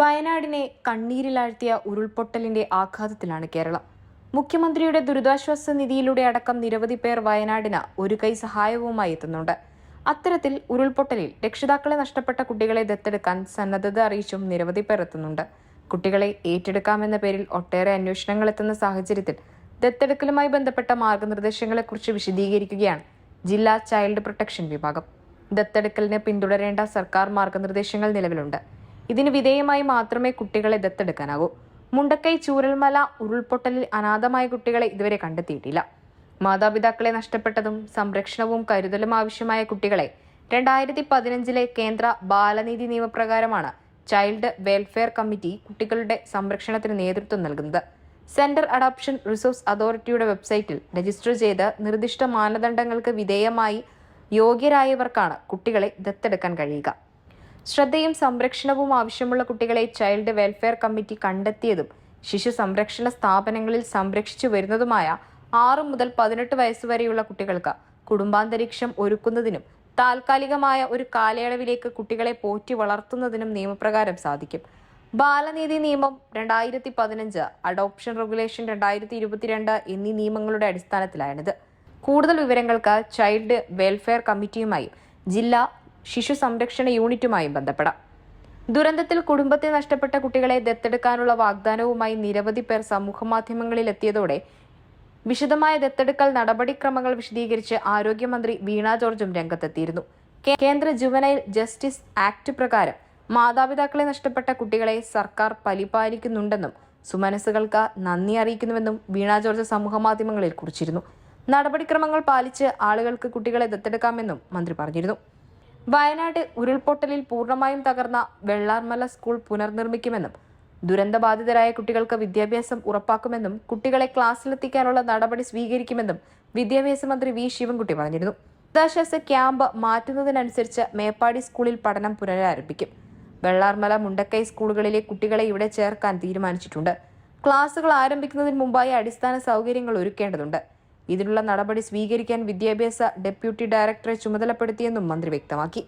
വയനാടിനെ കണ്ണീരിലാഴ്ത്തിയ ഉരുൾപൊട്ടലിന്റെ ആഘാതത്തിലാണ് കേരളം. മുഖ്യമന്ത്രിയുടെ ദുരിതാശ്വാസ നിധിയിലൂടെ അടക്കം നിരവധി പേർ വയനാടിന് ഒരു കൈ സഹായവുമായി എത്തുന്നുണ്ട്. അത്തരത്തിൽ ഉരുൾപൊട്ടലിൽ രക്ഷിതാക്കളെ നഷ്ടപ്പെട്ട കുട്ടികളെ ദത്തെടുക്കാൻ സന്നദ്ധത അറിയിച്ചും നിരവധി പേർ എത്തുന്നുണ്ട്. കുട്ടികളെ ഏറ്റെടുക്കാമെന്ന പേരിൽ ഒട്ടേറെ അന്വേഷണങ്ങൾ എത്തുന്ന സാഹചര്യത്തിൽ ദത്തെടുക്കലുമായി ബന്ധപ്പെട്ട മാർഗനിർദ്ദേശങ്ങളെക്കുറിച്ച് വിശദീകരിക്കുകയാണ് ജില്ലാ ചൈൽഡ് പ്രൊട്ടക്ഷൻ വിഭാഗം. ദത്തെടുക്കലിന് പിന്തുടരേണ്ട സർക്കാർ മാർഗനിർദ്ദേശങ്ങൾ നിലവിലുണ്ട്. ഇതിന് വിധേയമായി മാത്രമേ കുട്ടികളെ ദത്തെടുക്കാനാകൂ. മുണ്ടക്കൈ ചൂരൽമല ഉരുൾപൊട്ടലിൽ അനാഥമായ കുട്ടികളെ ഇതുവരെ കണ്ടെത്തിയിട്ടില്ല. മാതാപിതാക്കളെ നഷ്ടപ്പെട്ടതും സംരക്ഷണവും കരുതലും ആവശ്യമായ കുട്ടികളെ രണ്ടായിരത്തി പതിനഞ്ചിലെ കേന്ദ്ര ബാലനീതി നിയമപ്രകാരമാണ് ചൈൽഡ് വെൽഫെയർ കമ്മിറ്റി കുട്ടികളുടെ സംരക്ഷണത്തിന് നേതൃത്വം നൽകുന്നത്. സെന്റർ അഡോപ്ഷൻ റിസോഴ്സ് അതോറിറ്റിയുടെ വെബ്സൈറ്റിൽ രജിസ്റ്റർ ചെയ്ത് നിർദ്ദിഷ്ട മാനദണ്ഡങ്ങൾക്ക് വിധേയമായി യോഗ്യരായവർക്കാണ് കുട്ടികളെ ദത്തെടുക്കാൻ കഴിയുക. ശ്രദ്ധയും സംരക്ഷണവും ആവശ്യമുള്ള കുട്ടികളെ ചൈൽഡ് വെൽഫെയർ കമ്മിറ്റി കണ്ടെത്തിയതും ശിശു സംരക്ഷണ സ്ഥാപനങ്ങളിൽ സംരക്ഷിച്ചു വരുന്നതുമായ ആറ് മുതൽ പതിനെട്ട് വയസ്സുവരെയുള്ള കുട്ടികൾക്ക് കുടുംബാന്തരീക്ഷം ഒരുക്കുന്നതിനും താൽക്കാലികമായ ഒരു കാലയളവിലേക്ക് കുട്ടികളെ പോറ്റി വളർത്തുന്നതിനും നിയമപ്രകാരം സാധിക്കും. ബാലനീതി നിയമം രണ്ടായിരത്തി പതിനഞ്ച് അഡോപ്ഷൻ റെഗുലേഷൻ രണ്ടായിരത്തി ഇരുപത്തിരണ്ട് എന്നീ നിയമങ്ങളുടെ അടിസ്ഥാനത്തിലാണിത്. കൂടുതൽ വിവരങ്ങൾക്ക് ചൈൽഡ് വെൽഫെയർ കമ്മിറ്റിയുമായി ജില്ലാ ശിശു സംരക്ഷണ യൂണിറ്റുമായും ബന്ധപ്പെടാം. ദുരന്തത്തിൽ കുടുംബത്തെ നഷ്ടപ്പെട്ട കുട്ടികളെ ദത്തെടുക്കാനുള്ള വാഗ്ദാനവുമായി നിരവധി പേർ സമൂഹമാധ്യമങ്ങളിൽ എത്തിയതോടെ വിശദമായ ദത്തെടുക്കൽ നടപടിക്രമങ്ങൾ വിശദീകരിച്ച് ആരോഗ്യമന്ത്രി വീണ ജോർജും രംഗത്തെത്തിയിരുന്നു. കേന്ദ്ര ജുവനൈൽ ജസ്റ്റിസ് ആക്ട് പ്രകാരം മാതാപിതാക്കളെ നഷ്ടപ്പെട്ട കുട്ടികളെ സർക്കാർ പരിപാലിക്കുന്നുണ്ടെന്നും സുമനസ്സുകൾക്ക് നന്ദി അറിയിക്കുന്നുവെന്നും വീണ ജോർജ് സമൂഹമാധ്യമങ്ങളിൽ കുറിച്ചിരുന്നു. നടപടിക്രമങ്ങൾ പാലിച്ച് ആളുകൾക്ക് കുട്ടികളെ ദത്തെടുക്കാമെന്നും മന്ത്രി പറഞ്ഞിരുന്നു. വയനാട് ഉരുൾപൊട്ടലിൽ പൂർണമായും തകർന്ന വെള്ളാർമല സ്കൂൾ പുനർനിർമ്മിക്കുമെന്നും ദുരന്തബാധിതരായ കുട്ടികൾക്ക് വിദ്യാഭ്യാസം ഉറപ്പാക്കുമെന്നും കുട്ടികളെ ക്ലാസ്സിലെത്തിക്കാനുള്ള നടപടി സ്വീകരിക്കുമെന്നും വിദ്യാഭ്യാസ മന്ത്രി വി ശിവൻകുട്ടി പറഞ്ഞിരുന്നു. ദുരിതാശ്വാസ ക്യാമ്പ് മാറ്റുന്നതിനനുസരിച്ച് മേപ്പാടി സ്കൂളിൽ പഠനം പുനരാരംഭിക്കും. വെള്ളാർമല മുണ്ടക്കൈ സ്കൂളുകളിലെ കുട്ടികളെ ഇവിടെ ചേർക്കാൻ തീരുമാനിച്ചിട്ടുണ്ട്. ക്ലാസുകൾ ആരംഭിക്കുന്നതിന് മുമ്പായി അടിസ്ഥാന സൗകര്യങ്ങൾ ഒരുക്കേണ്ടതുണ്ട്. ഇതിനുള്ള നടപടി സ്വീകരിക്കാൻ വിദ്യാഭ്യാസ ഡെപ്യൂട്ടി ഡയറക്ടറെ ചുമതലപ്പെടുത്തിയെന്നും മന്ത്രി വ്യക്തമാക്കി.